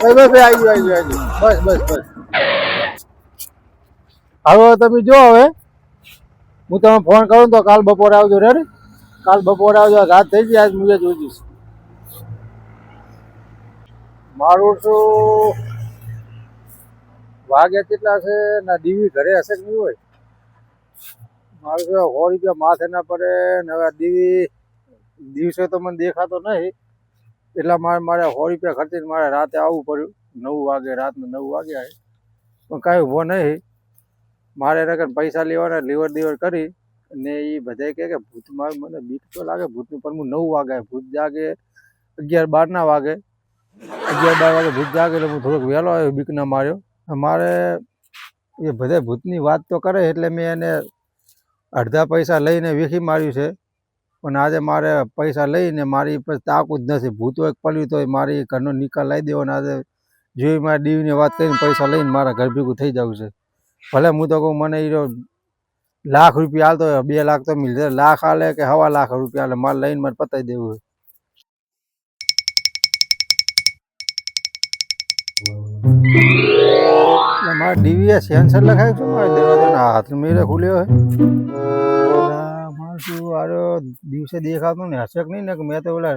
બસ બસ આવી આવી આવી બસ બસ બસ. હવે તમે જો હવે. હું તમે ફોન કરું તો કાલ બપોરે આવજો રે કાલ બપોરે આવજો રાત થઈ ગઈ, આજ મુજબ જોઈ જઈશ મારું શું વાગ્યા કેટલા છે? ના દીવી ઘરે હશે કે નહીં હોય? મારું શું સો રૂપિયા માથે ના પડે ને હવે દીવી દિવસે તો મને દેખાતો નહીં. એટલા મારે મારે સો રૂપિયા ખર્ચીને મારે રાતે આવવું પડ્યું. નવ વાગે, રાતના નવ વાગ્યા પણ કાંઈ ઊભો નહીં. મારે એને કંઈ પૈસા લેવાના લીવર દીવર કરી. ને એ બધા કહે કે ભૂત મારે મને બીક તો લાગે, ભૂતનું પણ હું નવ વાગે ભૂત જાગે અગિયાર બારના વાગે. અગિયાર બાર વાગે ભૂત જાગે એટલે હું થોડોક વહેલો આવ્યો બીક ના માર્યો મારે એ બધા ભૂતની વાત તો કરે, એટલે મેં એને અડધા પૈસા લઈને વીખી માર્યું છે. પણ આજે મારે પૈસા લઈને મારી પાસે તાકું જ નથી. ભૂતો એક પલ્યું તોય મારી ઘરનો નિકાલ લાવી દેવો ને આજે જોઈ મારી દીવીની વાત કરીને પૈસા લઈને મારા ઘર ભેગું થઈ જવું છે. ભલે હું તો કહું મને એ લાખ રૂપિયા હાલતો હોય, બે લાખ તો મિલશે લાખ હાલે કે હવા લાખ રૂપિયા હાલે મારે લઈને મારે પતાવી દેવું હોય મારે ડીવીએ સેન્સર લખાયું છે મારે દરવાજાના હાથ મેળે ખુલ્યો છે. શું આરો દિવસે દેખાતું ને હશે કે નહીં? ને કે મેં તો ઓલા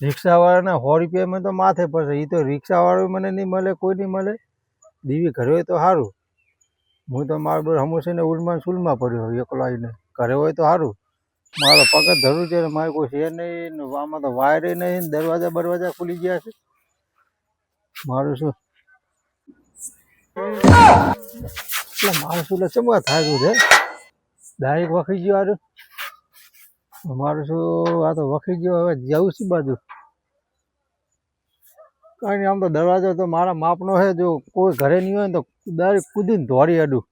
રિક્ષાવાળાના સો રૂપિયા મેં તો માથે પડશે. એ તો રિક્ષાવાળો મને નહીં મળે, કોઈ નહીં મળે. દીવી ઘરે હોય તો સારું. હું તો મારો બર હમુસીને ઉલમાં સુલમાં પડ્યો એકલો આવીને. ઘરે હોય તો સારું. મારો પગ ધરું છે મારે કોઈ છે નહીં આમાં તો વાયરે નહીં દરવાજા બરવાજા ખુલી ગયા છે. મારું શું? એટલે શું એટલે ચમવા થાય છે? ડાયરેક્ટ વખી ગયો આરું મારું શું આ તો વખી ગયો, હવે જવું છે બાજુ. કાંઈ નહીં, આમ તો દરવાજો તો મારા માપનો છે, જો કોઈ ઘરે નહીં હોય ને તો ડાયરેક્ટ કૂદીને ધોરી અડું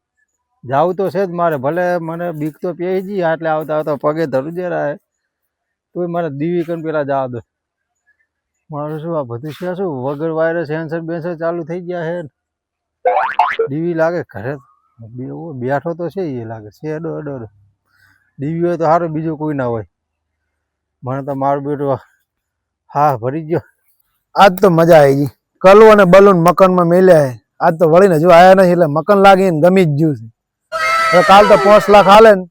જવું તો છે જ મારે, ભલે મને બીક તો પી જઈ એટલે આવતા આવતા પગે ધરું જે રહે. તોય મારે દીવી કરીને પેલા જવા દો. મારું શું આ બધું છે, શું વગર વાયરસ એન્સર બેન્સર ચાલુ થઈ ગયા છે? દીવી લાગે ઘરે? બેઠો તો છે એ લાગે, છે અડો અડો અડો દીવી હોય તો સારું બીજું કોઈ ના હોય. મને તો મારું બેટું હા ભરી ગયો. આજ તો મજા આવી ગઈ. કલુ અને બલૂન મકાનમાં મેલ્યા હે. આજ તો વળીને જો આયા નથી એટલે મકાન લાગીને ગમી જ ગયું છે. કાલ તો પાંચ લાખ હાલે ને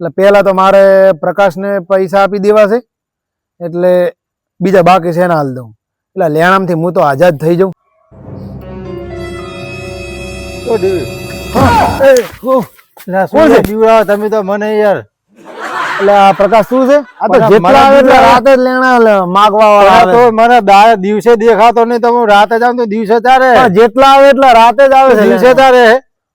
એટલે પહેલાં તો મારે પ્રકાશને પૈસા આપી દેવા છે એટલે બીજા બાકી છે એને હાલ દઉં એટલે લેણામથી હું તો આઝાદ થઈ જાઉં. કોણ છે? બીવડાવો તમે તો મને યાર એટલે પ્રકાશ શું છે? આ તો જેટલા આવે એટલે રાતે જ લેણા માગવા વાળા આવે. તો મને દિવસે દેખાતો નહીં તો હું રાતે જાઉં તો દિવસે તારે જેટલા આવે એટલે રાતે જ આવે છે દિવસે. તારે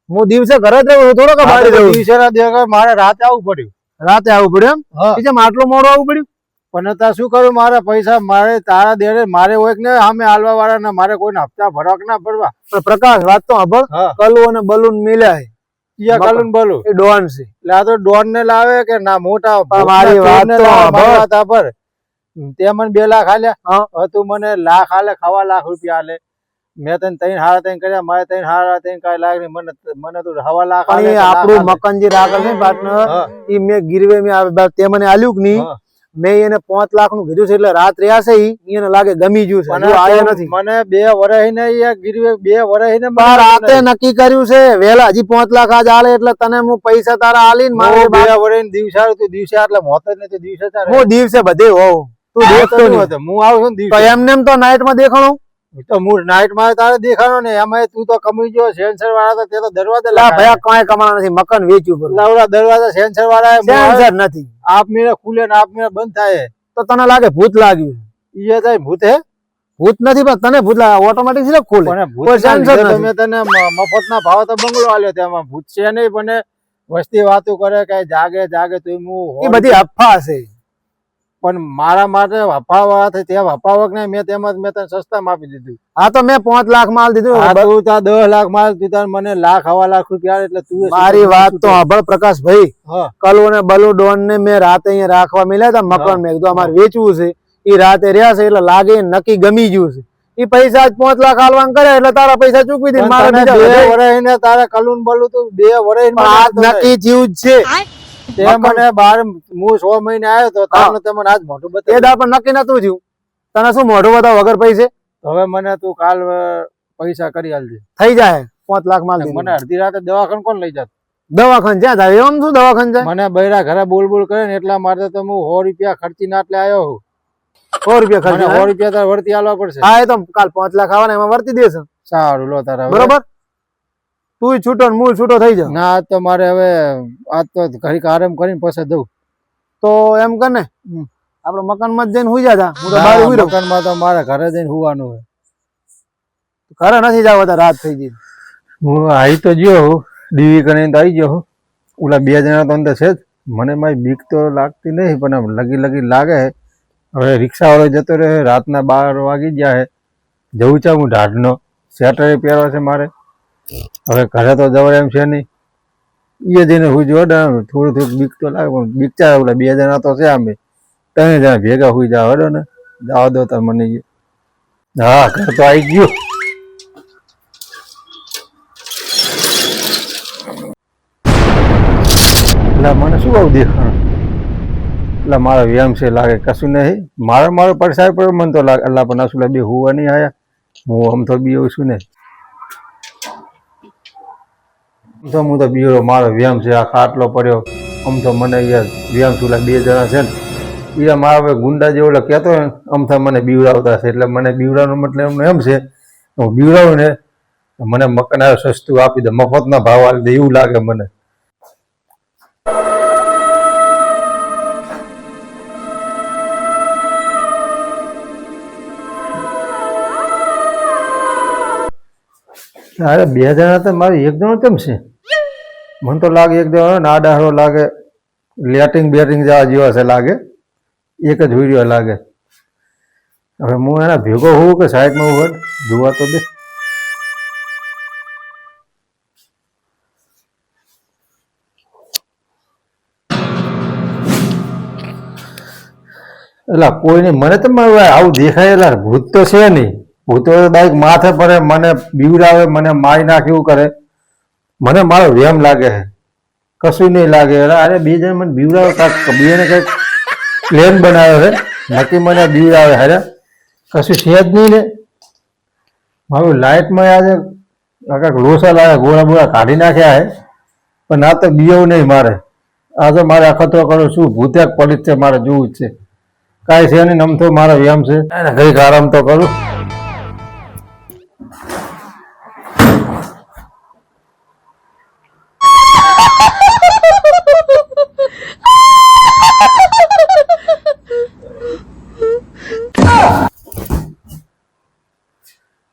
હું દિવસે ઘરે જ રહું થોડો કે બહાર તો છું. દિવસે ના દેખાય મારે રાતે આવવું પડ્યું. રાતે આવવું પડ્યું એમ? એ આટલું મોડું આવવું પડ્યું? પણ અત્યારે શું કરું મારા પૈસા મારે તારા દેડે મારે હોય ને સામે હાલવા વાળા ને મારે કોઈને હપ્તા ભરવા ના ભરવા? પ્રકાશ વાત તો હા. કલુ અને બલૂન મિલ્યા. ઈયા કાલુન બોલું? એ ડોન છે. એટલે આ તો ડોન ને લાવે કે ના મોટા મારી વાત તો વાત પર? તે મને બે લાખ હાલ્યા હા. તું મને લાખ હાલે ખાવા લાખ રૂપિયા આલે. મેં તને ત્રણ હારા ત્રણ કર્યા મારે ત્રણ હારા ત્રણ કાંઈ લાખ નહીં. મને મને તું હવા લાખ આપણું હાલે. મકાન જે રાખેલ છે પાર્ટનર એ મેં ગીરવે મેં આવે તે મને આલ્યું કે નહીં. મેં એને પાંચ લાખનું કીધું છે એટલે રાત રહ્યા છે એને લાગે ગમી ગયું છે. મને નથી. બે વર્ષ ને ગીરવે બે વર્ષ ને રાતે નક્કી કર્યું છે. વેલા હજી પાંચ લાખ આજ આલે એટલે તને હું પૈસા તારા આલીને મારે બે વર્ષ ને દિવસે તું. દિવસે એટલે મોત જ નથી દિવસે હું દિવસે બધે હોઉં. તું દેખતો નહીં. હું આવું છું ને એમને એમ તો નાઇટમાં દેખાણું. તો મૂળ નાઈટમાં તારે દેખાણો ને એમાં તું તો કમી ગયો સેન્સર વાળા તો તે તો દરવાજા લા ભયા કાંઈ કમાણો નથી. મકાન વેચ્યું પર લાવડા દરવાજા સેન્સર વાળા સેન્સર નથી. આપ મેરે ખુલે ને આપ મેરે બંધ થાય. તો તને લાગે ભૂત લાગ્યું ઈએ થાય ભૂત હે? ભૂત નથી પણ તને ભૂત લાગે. ઓટોમેટિક છે ખોલે? કોઈ સેન્સર નથી. મેં તને મફત ના ભાવ તો બંગલો આલ્યો તેમાં ભૂત છે નહીં પણ વસ્તી વાતો કરે કે જાગે જાગે તું હું એ બધી અફવા છે પણ મારા માટે વફાવા થાય તે વફાવક ને મેં તેમજ મેં તને સસ્તામાં આપી દીધું. હા તો મેં પાંચ લાખ માલ દીધું. તું તાર દસ લાખ માલ તું તાર મને લાખ હવા લાખ રૂપિયા એટલે તું મારી વાત તો અભળ પ્રકાશ ભાઈ કલુ ને બલુ ડોન ને મેં રાતે અહીંયા રાખવા મળ્યા હતા મકાન મેં કીધું અમારે વેચવું છે. એ રાતે રહ્યા છે એટલે લાગે નક્કી ગમી ગયું છે. એ પૈસા જ પાંચ લાખ હાલવાન કરે એટલે તારા પૈસા ચૂકવી દે મારા મારે તને તારા બે વર્ષ ને બલું તું બે વર્ષ નક્કી જીવ છે. તે મને બાર હું સો મહિને આવ્યો તો તમને તે આજ મોઢું મોટું એ બતાવ્યું દા પણ નક્કી નતું થયું. તને શું મોઢું બતાવ વગર પૈસે? હવે મને તું કાલ પૈસા કરી આલજે. થઈ જાય. પાંચ લાખ માલ દીધો. મને અડધી રાતે દવાખાન કોણ લઈ જાત? દવાખાન જ્યાં થાય એમ શું દવાખાન જાય? મને બૈરા ઘરે બોલ બોલ કરે ને એટલા માટે તો હું સો રૂપિયા ખર્ચી ના એટલે આવ્યો છું. સો રૂપિયા ખર્ચ સો રૂપિયા તારે વર્તી આલવા પડશે. હા એ તો કાલ પાંચ લાખ આવવાના એમાં વર્તી દેશે. સારું લો તારા. બરોબર? તું છૂટો ને મૂળ છૂટો થઈ જાવ ના તો મારે હવે આજ તો ઘડીક આરામ કરીને પછી દઉં. તો એમ કર ને. આપડે મકાનમાં જઈને હુઈ જતા. હું તો બહાર હુઈ મકાનમાં તો મારે ઘરે જઈને હોવાનું હોય. ઘરે નથી જાવ તો રાત થઈ ગઈ. હું આવી તો ગયો ડીવી કરીને તો આવી ગયો ઓલા બે જણા તો અંદર છે જ. મને મારી બીક તો લાગતી નહીં પણ આમ લગી લગી લાગે. હવે રિક્ષાવાળો જતો રહે રાતના બાર વાગી ગયા છે. જવું છે હું ઢાઢનો. સેટરડે પહેરવા છે મારે. હવે ઘરે તો જવાય એમ છે નહીં. એ જઈને હું જોડે થોડું થોડું બીક તો લાગે, પણ બીક ચાલે બે જણા તો છે અમે ત્રણ જણા ભેગા હોઈ જાવ, હડો ને. જવા દો તમે મને હા, ઘર તો આવી ગયું. એટલે મને શું આવું દેખાણ? એટલે મારો વ્યાયામ છે, લાગે કશું નહીં. મારો મારો પડસાય પડ્યો, મને તો લાગે અલ્લા પણ અસુલા બે હોવા નહીં આયા. હું આમ તો બી આવું છું ને. તો હું તો બીજો મારો વ્યાયામ છે, આખા આટલો પડ્યો. આમ તો મને યાર વ્યાયામ છું બે જણા છે ને એ મારા ગુંડા જેવો એટલે કહેતો હોય આમ તો મને બીવડાવતા છે એટલે મને બીવડાવવાનો મતલબ એમનો એમ છે, હું બીવડાવું ને મને મકાન આવે સસ્તું આપી દે, મફતના ભાવ આપી દે, એવું લાગે મને. અરે બે જણા તો મારે એક જણો કેમ છે? મને તો લાગે એક જણો ના ડાહરો લાગે, લેટિંગ બેટિંગ જવા જેવા છે લાગે. એક જ વીડિયો લાગે. હવે હું એના ભેગો હોઉં કે સાઈડમાં હોઉં જોવા તો દે. એટલે કોઈ નહીં મને તો આવું દેખાય એટલે ભૂત તો છે નહીં. ભૂતો બાઈક માથે પડે મને બીવડાવે, મને મારી નાખે એવું કરે. મને મારો વેમ લાગે છે. કશું નહીં લાગે. અરે બે જણ મને બીવડાવે કાંઈક બેને કંઈક પ્લેન બનાવ્યો છે. નક્કી મને બીવડાવે અરે, કશું છે જ નહીં ને. મારું લાઇટમાં આજે કાંઈક લોસા લાગે, ગોળા બોળા કાઢી નાખ્યા છે. પણ આ તો બીવું નહીં મારે. આ તો મારે અખતરો કરો શું ભૂત્યાક પડી છે, મારે જોવું જ છે. કાંઈ છે નહીં, નમતો મારો વ્યાયામ છે. ઘડીક આરામ તો કરું.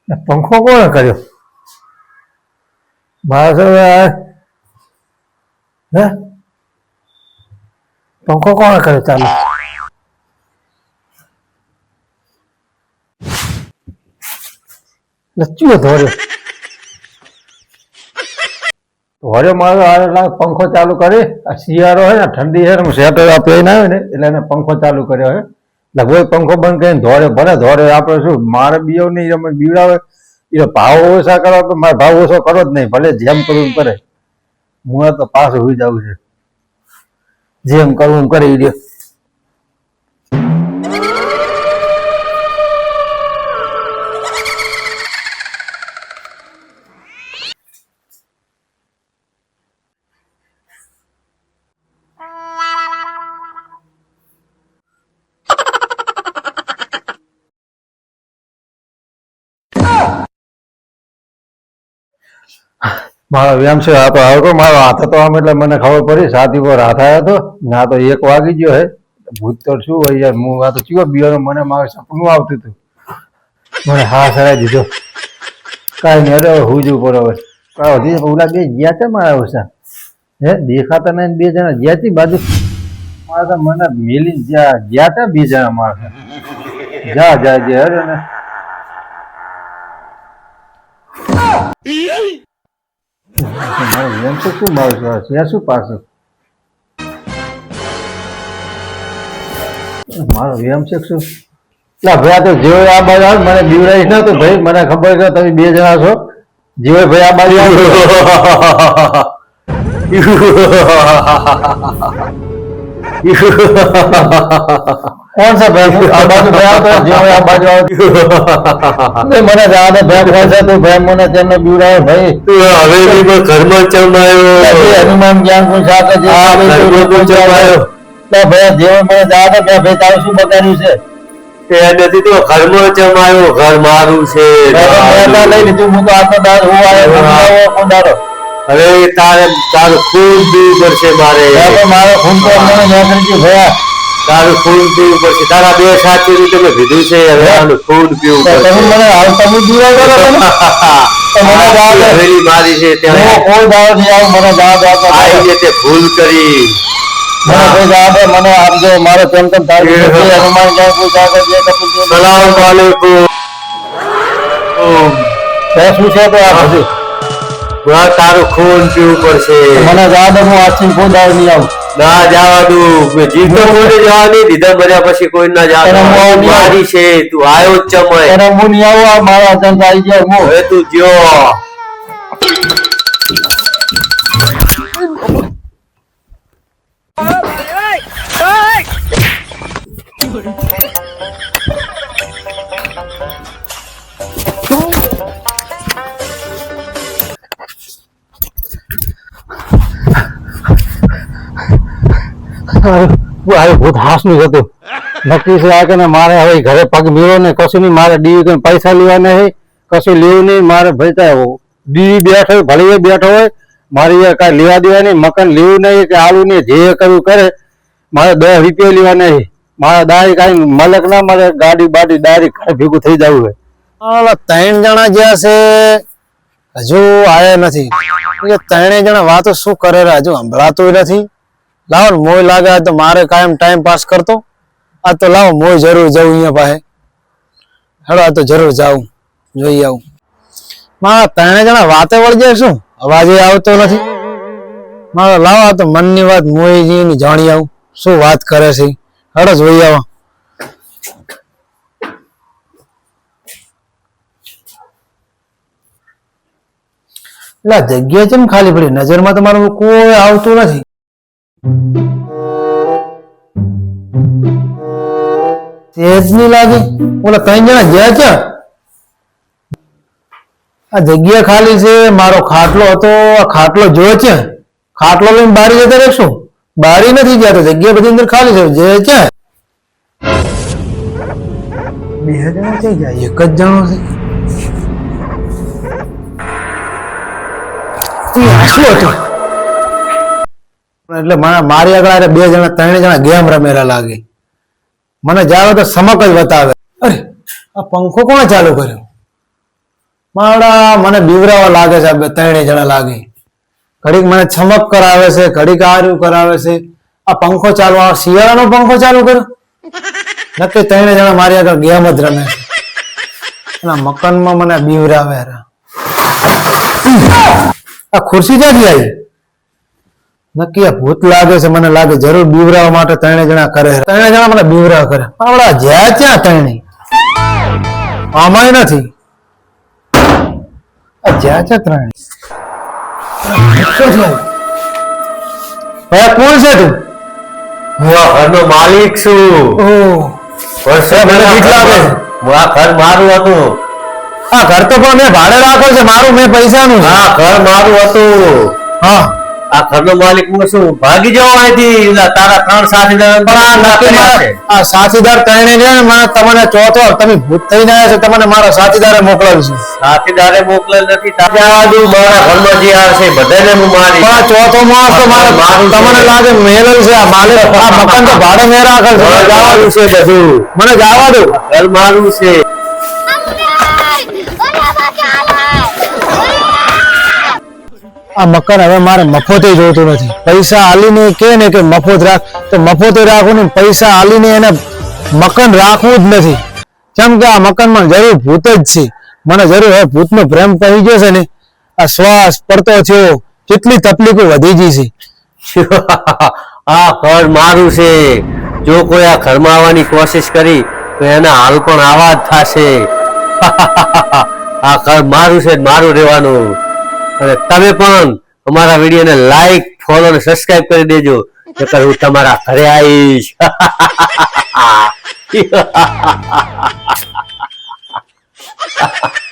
પંખો કોણે કર્યો મારે હે પંખો કોણે કર્યો ચાલુ લચ્યું ધોર્યો ધોર્યો મારો આ પંખો ચાલુ કરી આ શિયાળો હોય ને ઠંડી છે આ પહેરીને આવે ને એટલે એને પંખો ચાલુ કર્યો હે લગભગ પંખો બંધ કરીને ધોળે, ભલે ધોરે આપણે શું, મારે બીઓ નહીં, અમે બીવડાવે એટલે ભાવ ઓછા કરો તો મારે ભાવ ઓછો કરો જ નહીં, ભલે જેમ કરવું કરે. હું તો પાછું હોઈ જાઉં છે. જેમ કરવું કરી દે મારો વ્યાયામ છે, આ તો આવ્યો મારો હાથ હતો આમ એટલે મને ખબર પડી સાથી પર હાથ આવ્યો હતો. ના તો એક વાગી ગયો હે. ભૂત તો શું હોય યાર, હું આ તો ચિયો બિયાનો મને મારે સપનું આવતું હતું. મને હા સરાઈ દીધો. કાંઈ નહીં હવે હુજ ઉપર હવે. કાંઈ હજી ઓલા બે ગયા છે મારા ઓછા. હે, દેખાતા નહીં બે જણા ગયા હતી બાજુ. મારે તો મને મેલી જ્યાં ગયા હતા બે જણા મારે જા જા, જે હે ને. મારો એમ તો શું મારું છે ત્યાં શું પાસે મારો વેમ છે? શું એટલે ભાઈ આ તો જેવો આ બાજુ મને બીવડાવીશ ના તો ભાઈ મને ખબર છે તમે બે જણા છો? જેવો ભાઈ આ બાજુ આવે કોણ છે ભાઈ? આ બાજુ ભાઈ તો હોય, આ બાજુ હોય. મને જાને ભાઈ કહે છે તો ભાઈ મને તેમને બીવડાવે ભાઈ. તું હવેલીમાં ઘરમાં ચમાયો હનુમાન જ્ઞાન કોઈ સાથે જે આવે ચમાયો તો ભાઈ જેવો મને જાને કે ભાઈ તારું શું બગાડ્યું છે? એ નથી તો ઘરમાં ચમાયો ઘર મારું છે લઈ લીધું. હું તો આખો દાડો. હું હું. હવે તારે તારું ખૂન પીવું પડશે મારે. મારો મને ગયું ભયા તારું ખૂન પીવું પડશે તારા બે સાથી મેં કીધું છે હવે આનું ખૂન પીવું તમે પડશે મને હાલ તમે છો મને જવા દે. હવેલી મારી છે ત્યાં કોઈ દાડો નહીં આવું, મને જવા દે આપો. આવીને તે ભૂલ કરી. મને કોઈ જવા મને આપજો મારે તેમ તેમ થાય હનુમાન જ્ઞાન કોઈ સાથે જે કપૂર સલામ વાલેકુમ શું છે તો આ બધું? આ તારું ખૂન પીવું પડશે. મને જવા દે હું આજથી કોઈ દાડો નહીં આવું. ના જવા દઉં. જીતો કોઈને જવા નહીં દીધા મર્યા પછી કોઈ ના જવા હું મારી છે તું આવ્યો જ ચમય. એને હું નહીં આવું મારા અચાનક આવી ગયા હું હવે તું જ્યો. ભૂત હાસનું હતું. નક્કી છે આ મારે હવે ઘરે પગ મેળો ને કશું નહીં, મારે ડીવી કરીને પૈસા લેવા નહીં, કશું લેવું નહીં, મારે ત્યાં ડીવી બેઠો હોય ભલે બેઠો હોય, મારે એ કાંઈ લેવા દેવા નહીં, મકાન લેવું નહીં, કે આલું નહીં, જે કર્યું કરે, મારે દસ રૂપિયા લેવા નહીં. મારા દારી કાંઈ મલક ના મારે ગાડી બાડી દારી ઘરે ભેગું થઈ જવું હોય. ત્રણ જણા જ્યાં છે, હજુ આવ્યા નથી. ત્રણે જણા વાતો શું કરે હજુ સંભળાતું નથી. લાવો મોય લાગે તો મારે કાયમ ટાઈમ પાસ કરતો. આ તો લાવો, મોય જરૂર જવું અહીંયા પાસે. હેડો, આ તો જરૂર જાઉં. જોઈ આવું. મારા ત્રણે જણા વાતે વળજે શું? અવાજ આવતો નથી. મારો લાવો, આ તો મનની વાત, મોયજીની જાણી આવું. શું વાત કરે છે? હેડો, જોઈ આવો. એટલે જગ્યા છે ખાલી પડી? નજરમાં તમારું કોઈ આવતું નથી. તેજની લાગે? ઓલા ત્રણ જણા ગયા ક્યાં? આ જગ્યા ખાલી છે, મારો ખાટલો હતો, આ ખાટલો જોયો છે ખાટલો લઈને બારી જતા રહેશું? બારી નથી ગયા તો જગ્યા બધી અંદર ખાલી છે, જે ક્યાં? બે જણા ક્યાં ગયા? એક જ જણો છે. તું આટલો હતું. એટલે મારા- મારી આગળ બે જણા, ત્રણ જણા ગેમ રમેલા લાગે. મને જાવે તો સમક જ બતાવે. અરે, આ પંખો કોણે ચાલુ કર્યો? મારા મને બીવરાવા લાગે છે બે ત્રણેય જણા લાગે. ઘડીક મને છમક કરાવે છે, ઘડીક આર્યું કરાવે છે. આ પંખો ચાલુ, આ શિયાળાનો પંખો ચાલુ કર્યો? નક્કી ત્રણેય જણા મારી આગળ ગેમ જ રમે અને મકાનમાં મને બીવરાવે આ ખુરશી ક્યાંથી આવી? નક્કી ભૂત લાગે છે મને લાગે જરૂર બીવરાવા માટે ત્રણે જણા કરે ત્રણે જણા મને બીવરાવા કરે આવડા જ્યાં ત્યાં ત્રણે. આમાંય નથી. જ્યાં છે ત્રણે. ભાઈ કોણ છે તું? હું આ ઘરનો માલિક છું. વર્ષો મને બીક લાગે. હું આ ઘર મારું હતું. આ ઘર તો પણ મેં ભાડે રાખો છે મારું મેં પૈસાનું હા ઘર મારું હતું. હા. આ ઘરનો માલિક હું શું ભાગી જાઓ અહીંથી. તારા ત્રણ સાથીદાર આ મારા- સાથીદાર ત્રણે છે ને મને તમને ચોથો તમે ભૂત થઈ આવ્યા છે તમને મારા સાથીદારે મોકલાવ્યું છે. સાથીદારે મોકલેલ નથી. તારે આ બધું મારા ઘરમાં જે આવશે બધાને હું મારી પણ ચોથો માણસ તો મારે તમને લાગે મેલેલ છે આ માલે આ મકાન તો ભાડે મેરા આગળ જવા છે બધું મને જવા દો. ઘર મારું છે. આ મકાન હવે મારે મફતે જોતું નથી. પૈસા આલીને કે ને કે મફત રાખ. તો મફતે રાખું ને પૈસા આલીને એને મકાન રાખવું જ નથી. કેમ કે આ મકાનમાં જરૂર ભૂત જ છે. મને જરૂર હવે ભૂતનો પ્રેમ પડી ગયો છે ને, આ શ્વાસ પડતો થયો, કેટલી તકલીફો વધી ગઈ છે. આ ઘર મારું છે. જો કોઈ આ ઘરમાં આવવાની કોશિશ કરી, તો એના હાલ પણ આવા જ થશે. આ ઘર મારું છે, મારું રહેવાનું. અને તમે પણ અમારા વિડીયોને લાઈક ફોલો અને સબસ્ક્રાઇબ કરી દેજો. નકર હું તમારા ઘરે આવીશ. Ha ha ha ha ha ha ha ha ha